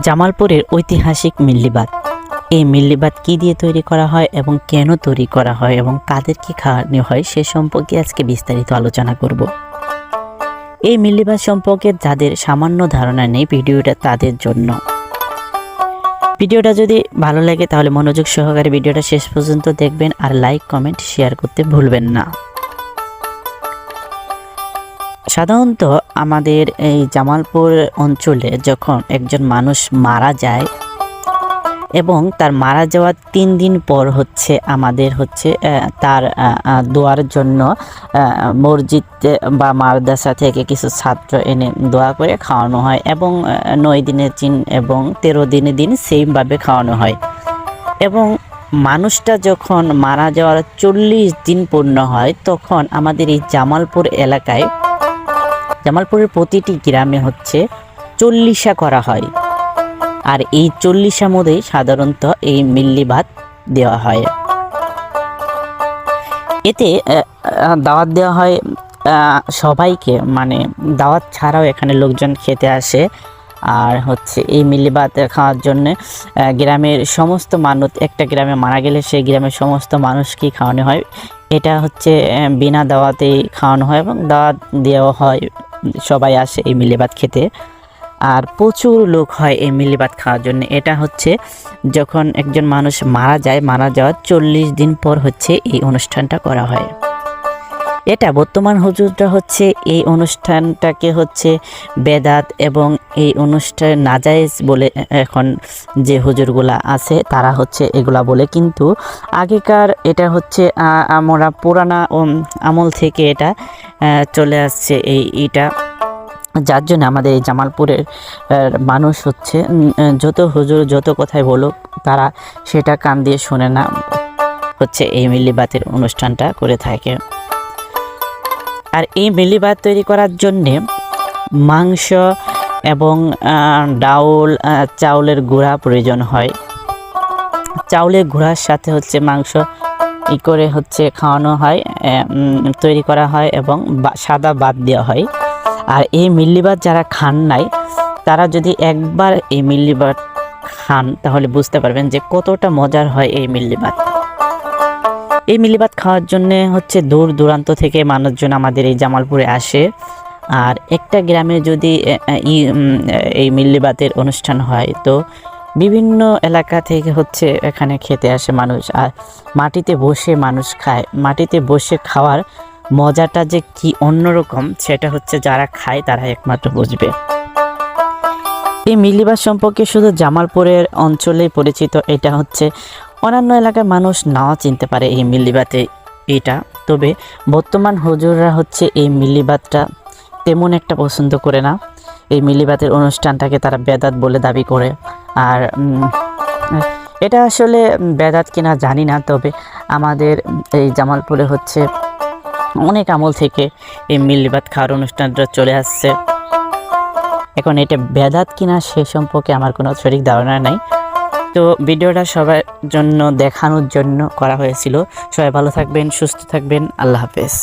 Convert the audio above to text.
জামালপুরের ঐতিহাসিক মিল্লিবাত এই মিল্লিবাত কি দিয়ে তৈরি করা হয় এবং কেন তৈরি করা হয় এবং কাদের কি খাওয়ানো হয় সে সম্পর্কে আজকে বিস্তারিত আলোচনা করব। এই মিল্লিবাদ সম্পর্কে যাদের সামান্য ধারণা নেই ভিডিওটা তাদের জন্য। ভিডিওটা যদি ভালো লাগে তাহলে মনোযোগ সহকারে ভিডিওটা শেষ পর্যন্ত দেখবেন আর লাইক, কমেন্ট, শেয়ার করতে ভুলবেন না। সাধারণত আমাদের এই জামালপুর অঞ্চলে যখন একজন মানুষ মারা যায় এবং তার মারা যাওয়ার তিন দিন পর হচ্ছে আমাদের হচ্ছে তার দোয়ার জন্য মসজিদ বা মাদ্রাসা থেকে কিছু ছাত্র এনে দোয়া করে খাওয়ানো হয় এবং নয় দিনের দিন এবং তেরো দিনের দিন সেমভাবে খাওয়ানো হয়। এবং মানুষটা যখন মারা যাওয়ার চল্লিশ দিন পূর্ণ হয়, তখন আমাদের এই জামালপুর এলাকায় জামালপুরের প্রতিটি গ্রামে হচ্ছে চল্লিশা করা হয়। আর এই চল্লিশা মধ্যেই সাধারণত এই মিল্লি ভাত দেওয়া হয়। এতে দাওয়াত দেওয়া হয় সবাইকে। মানে দাওয়াত ছাড়াও এখানে লোকজন খেতে আসে। আর হচ্ছে এই মিল্লি ভাত খাওয়ার জন্য গ্রামের সমস্ত মানুষ, একটা গ্রামে মারা গেলে সেই গ্রামের সমস্ত মানুষকেই খাওয়ানো হয়। এটা হচ্ছে বিনা দাওয়াতেই খাওয়ানো হয় এবং দাওয়াত দেওয়া হয়। সবাই আসে এই মিলেভাত ভাত খেতে। আর প্রচুর লোক হয় এই মিলে ভাত খাওয়ার জন্য। এটা হচ্ছে যখন একজন মানুষ মারা যায়, মারা যাওয়ার চল্লিশ দিন পর হচ্ছে এই অনুষ্ঠানটা করা হয়। এটা বর্তমান হুজুরটা হচ্ছে, এই অনুষ্ঠানটাকে হচ্ছে বেদাত এবং এই অনুষ্ঠান নাজায়েজ বলে এখন যে হুজুরগুলা আছে, তারা হচ্ছে এগুলা বলে। কিন্তু আগেকার এটা হচ্ছে আমরা পুরানা আমল থেকে এটা চলে আসছে এই এটা যার জন্য আমাদের এই জামালপুরের মানুষ হচ্ছে যত হুজুর যত কথাই বলুক, তারা সেটা কান দিয়ে শোনে না, হচ্ছে এই মিল্লিবাতের অনুষ্ঠানটা করে থাকে। আর এই মিল্লিবাত তৈরি করার জন্যে মাংস এবং ডাউল চাউলের গুঁড়া প্রয়োজন হয়। চাউলের গুঁড়ার সাথে হচ্ছে মাংস ই করে হচ্ছে খাওয়ানো হয় তৈরি করা হয় এবং সাদা বাদ দেওয়া হয়। আর এই মিল্লিবাত যারা খান নাই, তারা যদি একবার এই মিল্লিবাত খান, তাহলে বুঝতে পারবেন যে কতটা মজার হয় এই মিল্লিবাত এই মিল্লিবাত খাওয়ার জন্য হচ্ছে দূর দূরান্ত থেকে মানুষজন আমাদের এই জামালপুরে আসে। আর একটা গ্রামে যদি এই মিল্লিবাতের অনুষ্ঠান হয়, তো বিভিন্ন এলাকা থেকে হচ্ছে এখানে খেতে আসে মানুষ। আর মাটিতে বসে মানুষ খায়। মাটিতে বসে খাওয়ার মজাটা যে কি অন্যরকম, সেটা হচ্ছে যারা খায় তারা একমাত্র বুঝবে। এই মিল্লিবাস সম্পর্কে শুধু জামালপুরের অঞ্চলেই পরিচিত, এটা হচ্ছে অন্যান্য এলাকার মানুষ নাও চিনতে পারে এই মিল্লিবাতে এটা। তবে বর্তমান হুজুররা হচ্ছে এই মিল্লিবাতটা তেমন একটা পছন্দ করে না। এই মিল্লিবাতের অনুষ্ঠানটাকে তারা বেদাত বলে দাবি করে। আর এটা আসলে বেদাত কিনা জানি না, তবে আমাদের এই জামালপুরে হচ্ছে অনেক আমল থেকে এই মিল্লিবাত খাওয়ার অনুষ্ঠানটা চলে আসছে। এখন এটা বেদাত কিনা সে সম্পর্কে আমার কোনো সঠিক ধারণা নাই। তো ভিডিওটা সবার জন্য দেখানোর জন্য করা হয়েছিল। সবাই ভালো থাকবেন, সুস্থ থাকবেন। আল্লাহ হাফেজ।